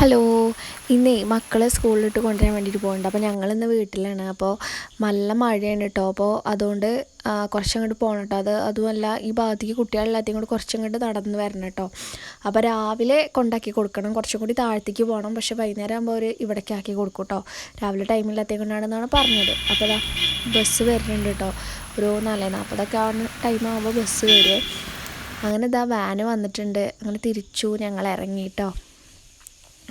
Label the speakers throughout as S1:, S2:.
S1: Hello. ഇന്നേ മക്കളെ സ്കൂളിലിട്ട് കൊണ്ടുവരാൻ വേണ്ടിയിട്ട് പോകുന്നുണ്ട് അപ്പോൾ ഞങ്ങളിന്ന് വീട്ടിലാണ്. അപ്പോൾ നല്ല മഴയാണ് കേട്ടോ. അപ്പോൾ അതുകൊണ്ട് കുറച്ചങ്ങോട്ട് പോകണം കേട്ടോ. അത് അതുമല്ല ഈ ഭാഗത്തേക്ക് കുട്ടികളെല്ലാത്തേയും കൂടി കുറച്ചങ്ങോട്ട് നടന്ന് വരണം കേട്ടോ. അപ്പോൾ രാവിലെ കൊണ്ടാക്കി കൊടുക്കണം. കുറച്ചും കൂടി താഴത്തേക്ക് പോകണം. പക്ഷേ വൈകുന്നേരം ആകുമ്പോൾ അവർ ഇവിടേക്ക് ആക്കി കൊടുക്കും കേട്ടോ. രാവിലെ ടൈമില്ലാത്തത് കൊണ്ടാണെന്നാണ് പറഞ്ഞത്. അപ്പോൾ അതാ ബസ് വരുന്നുണ്ട് കേട്ടോ. ഒരു നാല് നാൽപ്പതൊക്കെ ആവുന്ന ടൈം ആകുമ്പോൾ ബസ് വരും. അങ്ങനെ ഇതാ വാന് വന്നിട്ടുണ്ട്. അങ്ങനെ തിരിച്ചു ഞങ്ങൾ ഇറങ്ങി കേട്ടോ.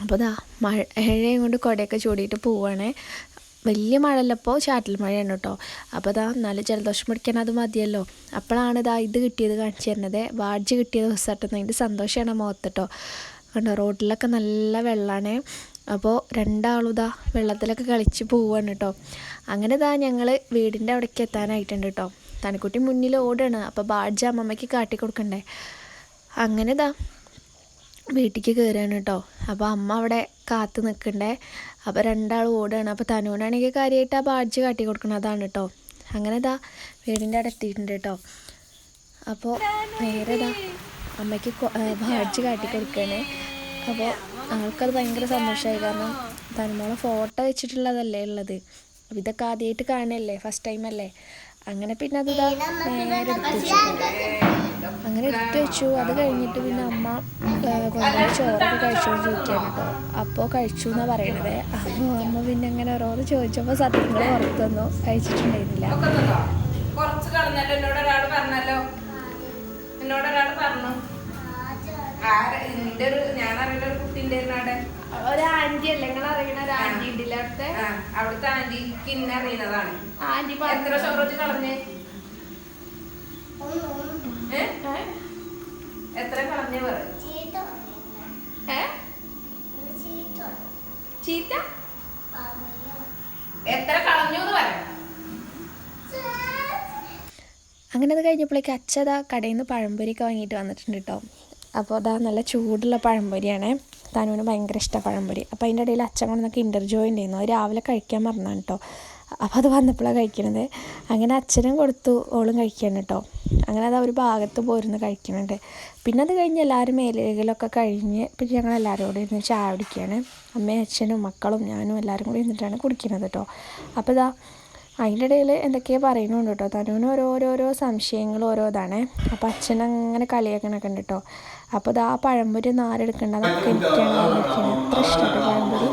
S1: അപ്പോൾ ദാ മഴ മഴയും കൊണ്ട് കുടയൊക്കെ ചൂടിയിട്ട് പോവുകയാണ് വലിയ മഴയല്ലപ്പോൾ ചാറ്റൽ മഴയാണ് കേട്ടോ അപ്പോൾ ദാ നല്ല ജലദോഷം പിടിക്കാൻ അത് മതിയല്ലോ. അപ്പോഴാണ് ഇതാ ഇത് കിട്ടിയത് കാണിച്ചു തരുന്നത്. വാഡ്ജ് കിട്ടിയ ദിവസമായിട്ടൊന്നും അതിന്റെ സന്തോഷമാണ് മുഖത്ത് കേട്ടോ കണ്ടോ റോഡിലൊക്കെ നല്ല വെള്ളമാണ് അപ്പോൾ രണ്ടാളും ഇതാ വെള്ളത്തിലൊക്കെ കളിച്ച് പോവുകയാണ് കേട്ടോ അങ്ങനെ ഇതാ ഞങ്ങൾ വീടിന്റെ അവിടേക്ക് എത്താനായിട്ടുണ്ട് കേട്ടോ തനിക്കുട്ടി മുന്നിൽ ഓടുകയാണ് അപ്പോൾ ബാഡ്ജ് അമ്മമ്മയ്ക്ക് കാട്ടി കൊടുക്കണ്ടേ അങ്ങനെ ഇതാ വീട്ടിലേക്ക് കയറുകയാണ് കേട്ടോ അപ്പോൾ അമ്മ അവിടെ കാത്ത് നിൽക്കണ്ടേ അപ്പോൾ രണ്ടാൾ ഓടുകയാണ് അപ്പോൾ തനുവിനാണെങ്കിൽ കാര്യമായിട്ട് ആ ബാഡ്ജ് കാട്ടി കൊടുക്കണം. അതാണ് കേട്ടോ അങ്ങനെ ഇതാ വീടിന്റെ അവിടെ എത്തിയിട്ടുണ്ട് കേട്ടോ അപ്പോൾ നേരെ ഇതാ അമ്മയ്ക്ക് ബാഡ്ജ് കാട്ടി കൊടുക്കണേ. അപ്പോൾ ആൾക്കത് ഭയങ്കര സന്തോഷമായി കാരണം തനുമോളെ ഫോട്ടോ വെച്ചിട്ടുള്ളതല്ലേ ഉള്ളത്. ഇതൊക്കെ ആദ്യമായിട്ട് കാണല്ലേ? ഫസ്റ്റ് ടൈം അല്ലേ? അങ്ങനെ പിന്നെ അത് നേരെ അങ്ങനെ എടുത്ത് വെച്ചു. അത് കഴിഞ്ഞിട്ട് പിന്നെ അമ്മ കൊണ്ടുപോയി ചോറൊക്കെ കഴിച്ചു ചോദിക്കാൻ കേട്ടോ അപ്പോൾ കഴിച്ചു എന്നാണ് പറയണത്. അപ്പോൾ അമ്മ പിന്നെ അങ്ങനെ ഓരോന്ന് ചോദിച്ചപ്പോൾ സത്യങ്ങൾ പുറത്തു വന്നു. കഴിച്ചിട്ടുണ്ടായിരുന്നില്ല.
S2: കുറച്ച് കളഞ്ഞല്ലോ എന്നോട് ഒരാൾ പറഞ്ഞല്ലോ. എന്നോട് ഒരാൾ പറഞ്ഞു. എന്റെ ഒരു ഞാൻ അറിയുന്ന ഒരു കുട്ടി ഉണ്ടായിരുന്നു അവിടെ.
S1: ഒരു ആന്റി അല്ല നിങ്ങൾ അറിയണ ഒരു ആന്റി ഉണ്ടല്ലേ അവിടുത്തെ?
S2: അവിടുത്തെ ആന്റിക്ക് ഇന്നെ അറിയുന്നതാണ്.
S1: ആന്റി
S2: എത്ര ചോറച്ച് കളഞ്ഞ്?
S1: ചീത്ത?
S2: എത്ര കളഞ്ഞു എന്ന് പറയാം
S1: അങ്ങനെ അത് കഴിഞ്ഞപ്പോഴേക്ക് അച്ഛതാ കടയിൽ നിന്ന് പഴംപൊരിയൊക്കെ വാങ്ങിയിട്ട് വന്നിട്ടുണ്ട് കേട്ടോ. അപ്പോൾ അതാ നല്ല ചൂടുള്ള പഴംപൊരിയാണ്. താനൂന് ഭയങ്കര ഇഷ്ടമാണ് പഴംപൊരി. അപ്പോൾ അതിന്റെ ഇടയിൽ അച്ഛൻ കൊണ്ടൊക്കെ ഇന്റർവ്യൂ ഉണ്ടായിരുന്നു അത് രാവിലെ കഴിക്കാൻ മറന്നാണ് കേട്ടോ. അപ്പോൾ അത് വന്നപ്പോഴാണ് കഴിക്കണത്. അങ്ങനെ അച്ഛനും കൊടുത്തു ഓളും കഴിക്കണം കേട്ടോ അങ്ങനെ അത് ഒരു ഭാഗത്ത് പോരുന്ന് കഴിക്കുന്നുണ്ട് പിന്നെ അത് കഴിഞ്ഞ് എല്ലാവരും മേലേകളൊക്കെ കഴിഞ്ഞ് പിന്നെ ഞങ്ങൾ എല്ലാവരും കൂടി ഇരുന്ന് ചായ കുടിക്കുകയാണ് അമ്മയും അച്ഛനും മക്കളും ഞാനും എല്ലാവരും കൂടി ഇരുന്നിട്ടാണ് കുടിക്കുന്നത് കേട്ടോ അപ്പോൾ ഇതാ അതിന്റെ ഇടയിൽ എന്തൊക്കെയോ പറയുന്നുണ്ട് കേട്ടോ തനുവിന് ഓരോരോരോ സംശയങ്ങൾ ഓരോ ഇതാണ് അപ്പോൾ അച്ഛൻ അങ്ങനെ കളിയാക്കണൊക്കെ ഉണ്ട് കേട്ടോ അപ്പോൾ ഇത് പഴംപൊരി നാരെടുക്കേണ്ടതൊക്കെ എനിക്കാണ് ഇഷ്ടപ്പെട്ട ഇഷ്ടപ്പെട്ടു പഴംപൊരി.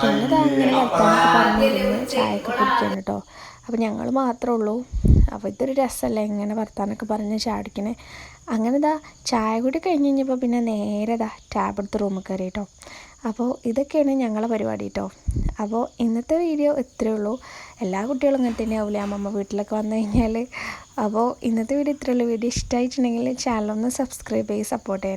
S1: പിന്നെ ഇത് അങ്ങനെ വർത്താനൊക്കെ പറഞ്ഞിരുന്ന് ചായയൊക്കെ കുടിക്കണം കേട്ടോ അപ്പോൾ ഞങ്ങൾ മാത്രമേ ഉള്ളൂ. അപ്പോൾ ഇതൊരു രസമല്ലേ ഇങ്ങനെ വർത്താനൊക്കെ പറഞ്ഞ് ചാടിക്കണേ. അങ്ങനെ ഇതാ ചായ കൂടി കഴിഞ്ഞ് കഴിഞ്ഞപ്പോൾ പിന്നെ നേരെ ഇതാ ടാബ് എടുത്ത് റൂമിൽ കയറി കേട്ടോ അപ്പോൾ ഇതൊക്കെയാണ് ഞങ്ങളെ പരിപാടി കേട്ടോ അപ്പോൾ ഇന്നത്തെ വീഡിയോ ഇത്രയേ ഉള്ളൂ. എല്ലാ കുട്ടികളും ഇങ്ങനെ തന്നെ ആവില്ലേ അമ്മമ്മ വീട്ടിലൊക്കെ വന്നു കഴിഞ്ഞാൽ അപ്പോൾ ഇന്നത്തെ വീഡിയോ ഇത്രയേ ഉള്ളൂ. വീഡിയോ ഇഷ്ടമായിട്ടുണ്ടെങ്കിൽ ചാനലൊന്ന് സബ്സ്ക്രൈബ് ചെയ്ത് സപ്പോർട്ട് ചെയ്യണം.